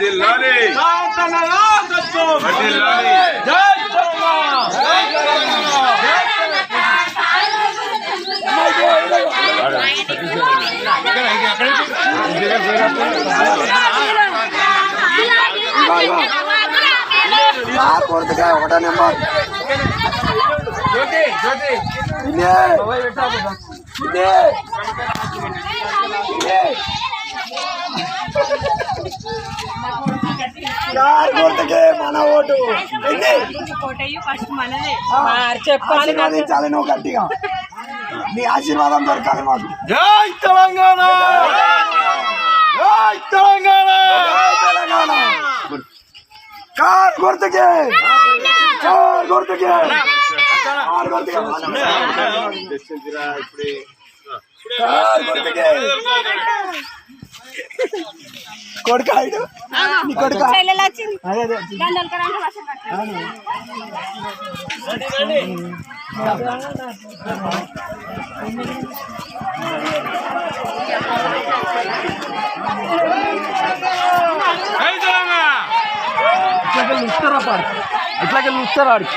వర్ధిల్లాలి వర్ధిల్లాలి కారు కొరతకాయ ఒకటో నెంబర్ ఇదే ఇదే ఇదే కారు కొరతకే మన ఓటు. ఎన్ని? కోటయ్య ఫస్ట్ మనదే ఆశీర్వదించాలి నువ్వు గట్టిగా. నీ ఆశీర్వాదం దొరకాలి మాకు. జై తెలంగాణ! జై తెలంగాణ! జై తెలంగాణ కార్ గుర్తుకే. కార్ గుర్తుకే. కార్ గుర్తుకే. కార్ గుర్తుకే. కొడుకు? ఆయుడు నీ కొడుకు అదే అదే. ఇట్లాగే ఇస్తారా పాడు? ఇట్లాగే ఇస్తారా ఆడికి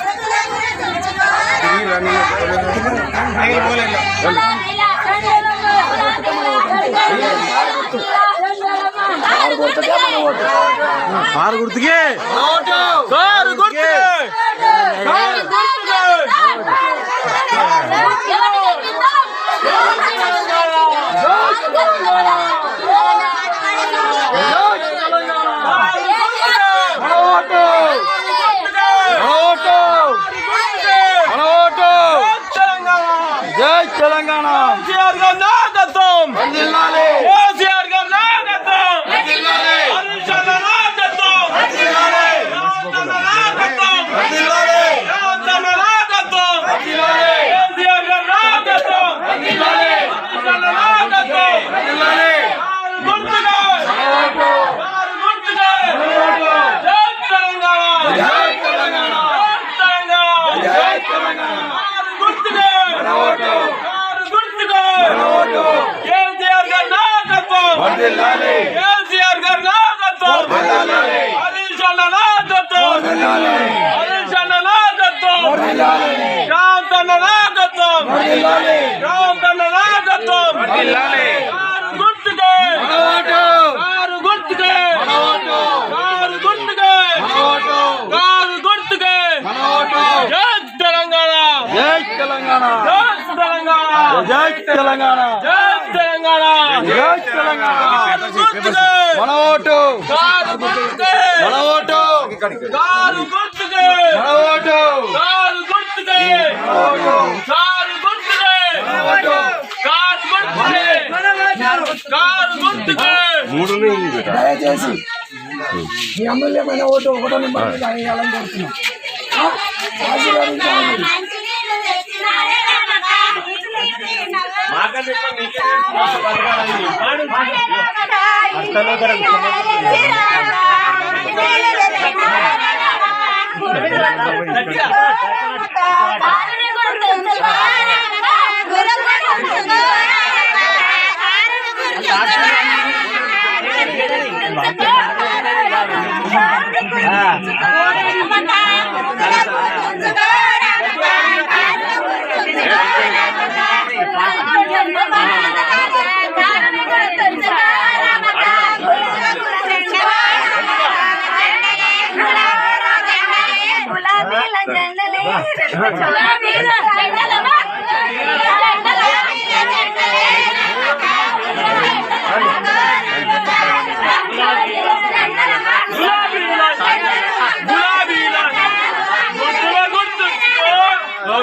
కారు గుర్తుకే. కారు గుర్తుకే కారు గుర్తుకే మన ఓటు మన ఓటు మన ఓటు జై తెలంగాణ కేసీఆర్ గారి నాయకత్వం వర్ధిల్లాలి. కేసీఆర్ గారి నాయకత్వం హరీష్ అన్న నాయకత్వం రేవంత్ అన్న నాయకత్వం రేవంత్ అన్న నాయకత్వం కేసీఆర్ గారి నాయకత్వం హరీష్ అన్న నాయకత్వం కారు గుర్తుగా కారు గుర్తుగా జై తెలంగాణ జై తెలంగాణ జై తెలంగాణ కారు గుర్తుగా కారు గుర్తుగా కేసీఆర్ గారి నాయకత్వం కేసీఆర్ గారి నాయకత్వం హరీష్ అన్న నాయకత్వం హరీష్ అన్న నాయకత్వం రేవంత్ అన్న నాయకత్వం రేవంత్ అన్న నాయకత్వం కారు గుర్తుగా కారు గుర్తుగా కారు గుర్తుగా కారు గుర్తుగా జై తెలంగాణ జై తెలంగాణ జై తెలంగాణ. జై తెలంగాణ. మన ఓటు. మన ఓటు. మన ఓటు. దయచేసి మీ అమూల్యమైన ఓటు ఒకటో నెంబర్ వేయాలని కోరుతున్నాం. 大家看。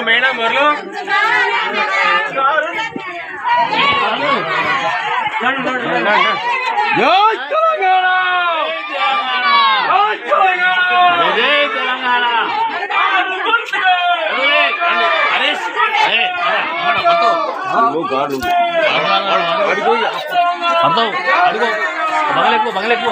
మేడం వర్లు జై అర్థం అడుగు. బంగళెక్కు బంగళెక్కు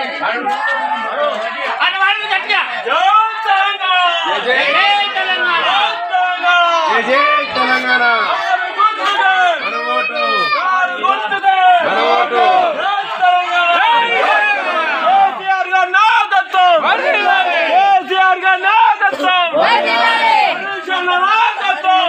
జై తెలంగాణ. జై తెలంగాణ మన ఓటు మన ఓటు కేసీఆర్ గారి నాయకత్వం కేసీఆర్ గారి నాయకత్వం కమిషన్ల నాయకత్వం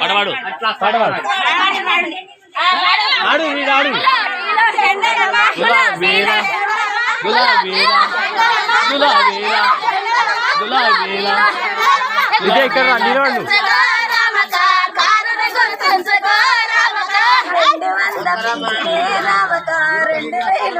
పాడవాడు పాడవాడు ఆడు వీడు ఆడు గులాబీలా గులాబీలా గులాబీలా గులాబీలా ఇదే ఇక్కడ రా,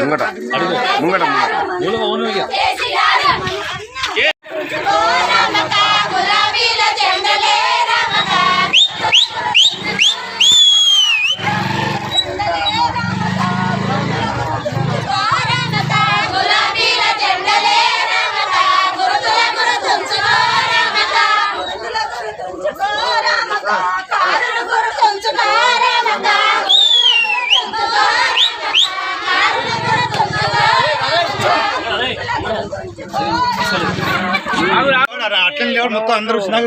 ముంగట ముంగట ముంగట లేవు మొత్తం అందరూ వచ్చినాక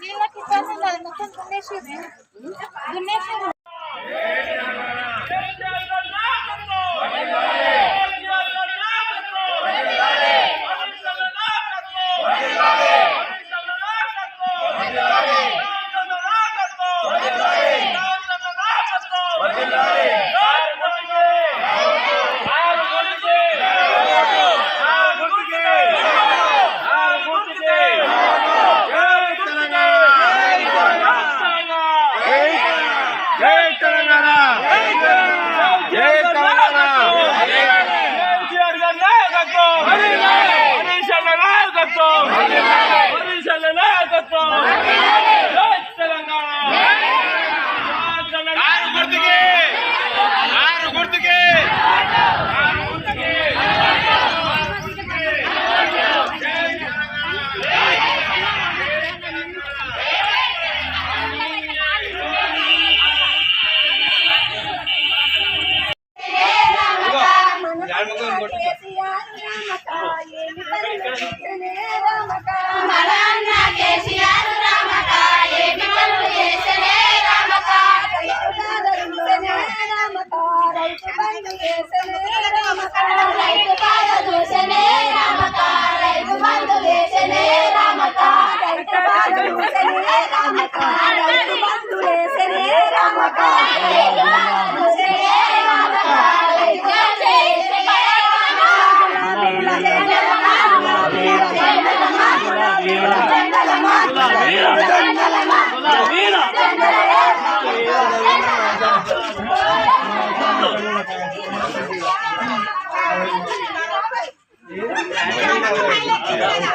వీళ్ళకి ఇబ్బంది ఉండదు మొత్తం దున్నేసి దున్నేసి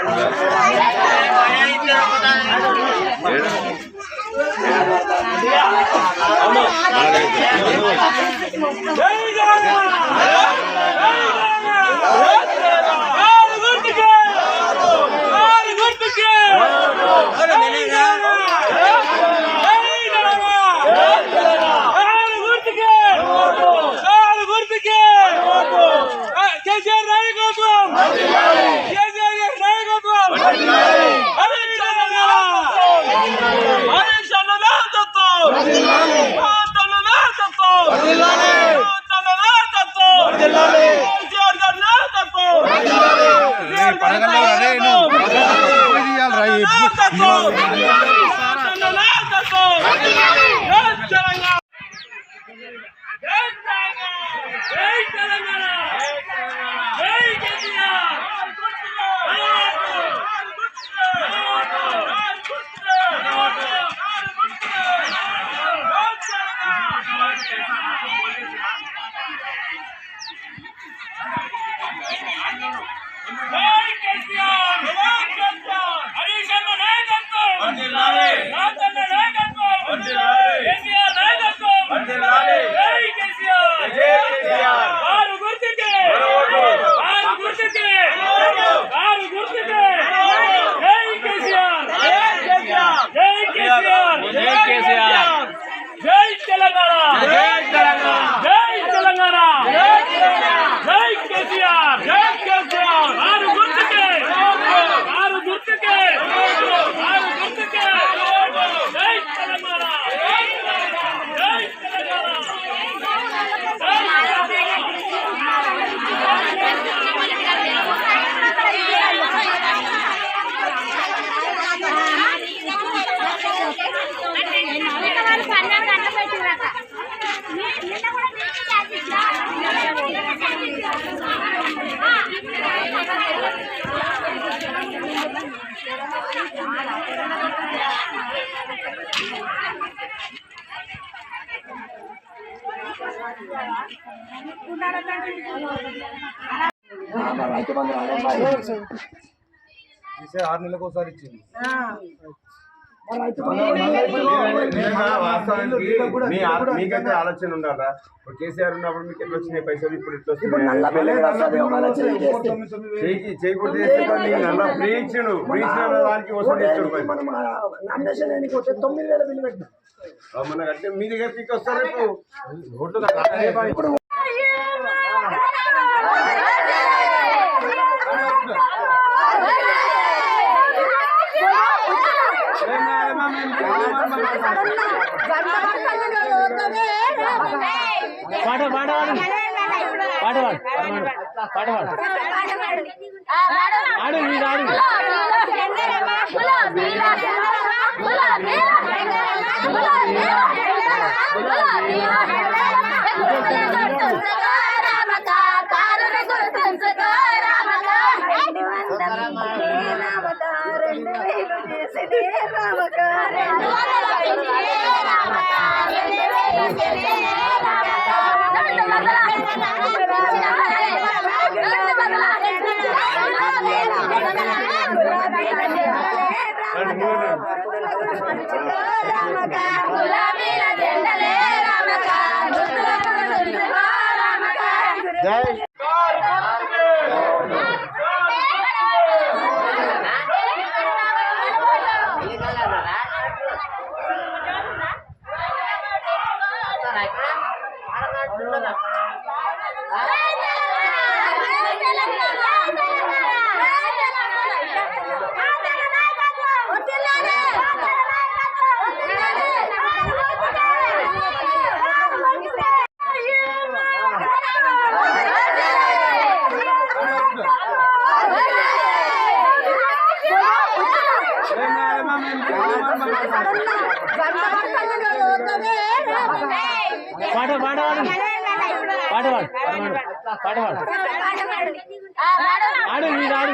Yeah. ఆరు నెలలకు ఒకసారి ఇచ్చింది. మీకైతే ఆలోచన ఉండాలా? ఇప్పుడు కేసీఆర్ ఉన్నప్పుడు మీకు ఎట్లా వచ్చినాయి పైసలు? ఇప్పుడు నల్ల వస్తున్నాయి? చేయకూడదు చేస్తే కానీ నీకు నల్ల ఫ్రీ ఇచ్చిండు ఫ్రీ ఇచ్చిన దానికి వసూలు చేస్తాడు తొమ్మిది వేల. బిల్లు పెట్టినాం. మన మీ దగ్గర పీక్ వస్తారు రేపు. ఓట్లు కాదు. ఇప్పుడు పాట పాట పాడు పాట పాడు. పాట పాడు ఆడు. వీడు ఆడు జై పాట పాడు పాట పాడు ఆడు వీడు ఆడు.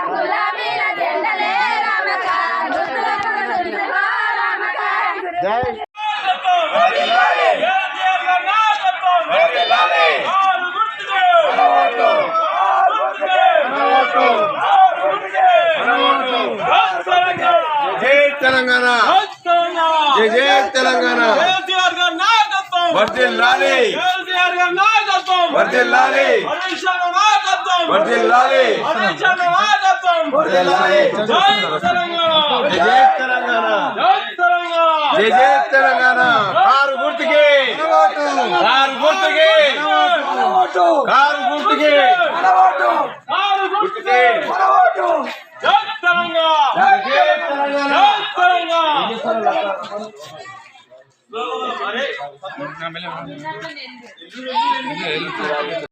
జై జై తెలంగాణ జై జై తెలంగాణ. వర్దిల్లాలి వర్దిల్లాలి వర్దిల్లాలి వర్దిల్లాలి జై జై తెలంగాణ. జై జై తెలంగాణ. కారు గుర్తుకి. కారు గుర్తుకి. కారు గుర్తుకి. గుర్తుకి తెలంగాణ